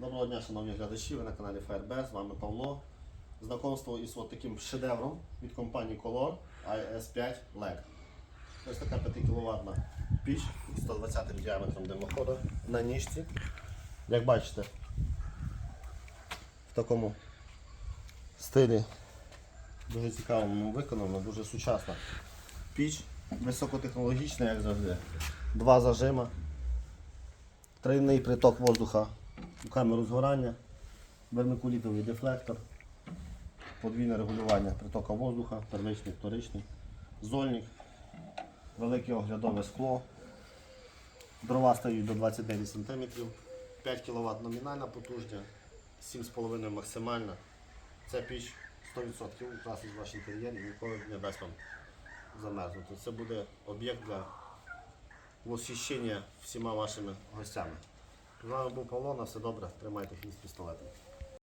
Доброго дня, шановні глядачі, ви на каналі FireBear, з вами Павло. Знакомство із от таким шедевром від компанії Color IS5 LED. Ось така 5 кВт піч 120 діаметром димоходу на ніжці. Як бачите, в такому стилі дуже цікавому виконано, дуже сучасна піч, високотехнологічна, як завжди. Два зажима, тройний приток воздуха камеру згорання, вермикулітовий дефлектор, подвійне регулювання притоку воздуха, первичний, вторичний, зольник, велике оглядове скло, дрова стають до 29 см, 5 кВт номінальна потужня, 7,5 максимальна. Ця піч 100% украсить ваш інтер'єр і ніколи не дасть вам замерзнути. Це буде об'єкт для восхищення всіма вашими гостями. З був Павло, на все добре, тримайте хвіст пістолетом.